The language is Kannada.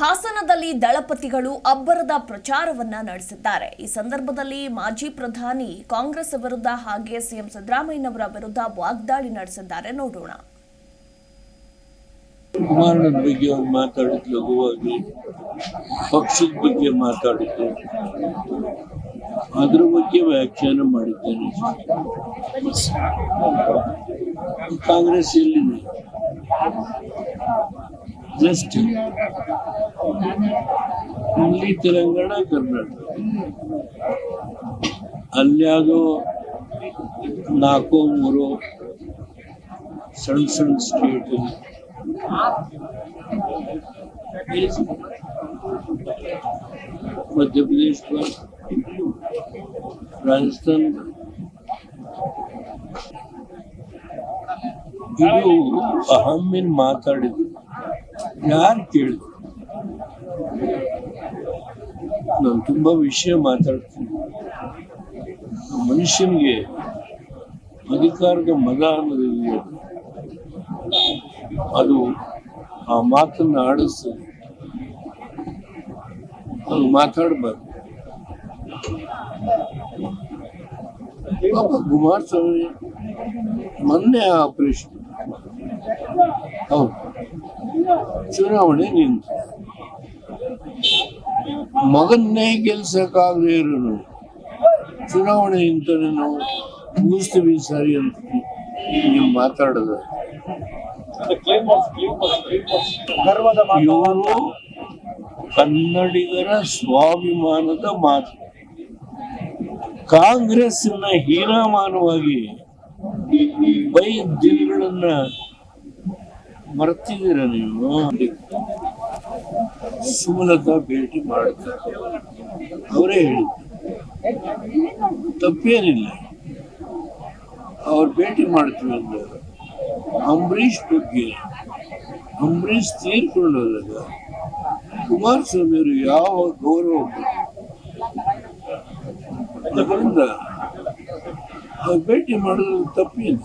ಹಾಸನದಲ್ಲಿ ದಳಪತಿಗಳು ಅಬ್ಬರದ ಪ್ರಚಾರವನ್ನ ನಡೆಸಿದ್ದಾರೆ. ಈ ಸಂದರ್ಭದಲ್ಲಿ ಮಾಜಿ ಪ್ರಧಾನಿ ಕಾಂಗ್ರೆಸ್ ವಿರುದ್ಧ ಹಾಗೆ ಸಿಎಂ ಸಿದ್ದರಾಮಯ್ಯನವರ ವಿರುದ್ಧ ವಾಗ್ದಾಳಿ ನಡೆಸಿದ್ದಾರೆ. ನೋಡೋಣ. ಕುಮಾರನ ಬಗ್ಗೆ ಅವ್ರು ಲಘುವಾಗಿ. ಪಕ್ಷದ ಬಗ್ಗೆ ಮಾತಾಡಿದ್ದು. ಅದ್ರ ಬಗ್ಗೆ ವ್ಯಾಖ್ಯಾನ ಮಾಡಿದ್ದೇನೆ. ಕಾಂಗ್ರೆಸ್ ಎಲ್ಲಿದೆ? ಜಸ್ಟ್ ಇಲ್ಲಿ ತೆಲಂಗಾಣ ಕರ್ನಾಟಕ ಅಲ್ಯಾವುದೋ ನಾಲ್ಕೋ ಮೂರೋ ಸಣ್ಣ ಸಣ್ಣ ಸ್ಟೇಟ್ मध्य प्रदेश पर राजस्थान ಇದು ಅಹಮ್ಮಿನ್ ಮಾತಾಡಿದ್ರು ಯಾರು ಕೇಳಿದ್ರು? ನಾನು ತುಂಬಾ ವಿಷಯ ಮಾತಾಡ್ತೀನಿ. ಮನುಷ್ಯನಿಗೆ ಅಧಿಕಾರದ ಮದ ಅನ್ನೋದಿದೆ ಅದು ಆ ಮಾತನ್ನ ಆಡಿಸ್ತದೆ ಅದು ಮಾತಾಡಬಾರ್ದು. ಕುಮಾರ್ ಸ್ವಾಮಿ ಮೊನ್ನೆ ಆಪರೇಷನ್ ಹೌದು. ಚುನಾವಣೆ ನಿಂತು. ಮಗನ್ನೇ ಗೆಲ್ಸಕ್ಕಾಗದೇ ಇರೋನು ಚುನಾವಣೆ ನಿಂತರೆ ನಾವು ಮುಗಿಸ್ತೀವಿ ಸರಿ ಅಂತ ನೀವು ಮಾತಾಡೋದು. ಇವರು ಕನ್ನಡಿಗರ ಸ್ವಾಭಿಮಾನದ ಮಾತು. ಕಾಂಗ್ರೆಸ್ನ ಹೀನಾಮಾನವಾಗಿ ಬೈ ದಿನಗಳನ್ನ ಮರ್ತಿದ್ದೀರ ನೀವು ಸುಮಲತಾ ಭೇಟಿ ಮಾಡ್ತಾರೆ. ಅವರೇ ಹೇಳಿದ್ರು. ತಪ್ಪೇನಿಲ್ಲ. ಅವ್ರು ಭೇಟಿ ಮಾಡ್ತೀವಿ ಅಂದ್ರೆ ಅಂಬರೀಷ್ ಬಗ್ಗೆ, ಅಂಬರೀಷ್ ತೀರ್ಕೊಂಡು ಹೋದಾಗ ಕುಮಾರಸ್ವಾಮಿ ಅವರು ಯಾವ ಗೌರವ ಅದರಿಂದ ಭೇಟಿ ಮಾಡೋದು ತಪ್ಪೇನು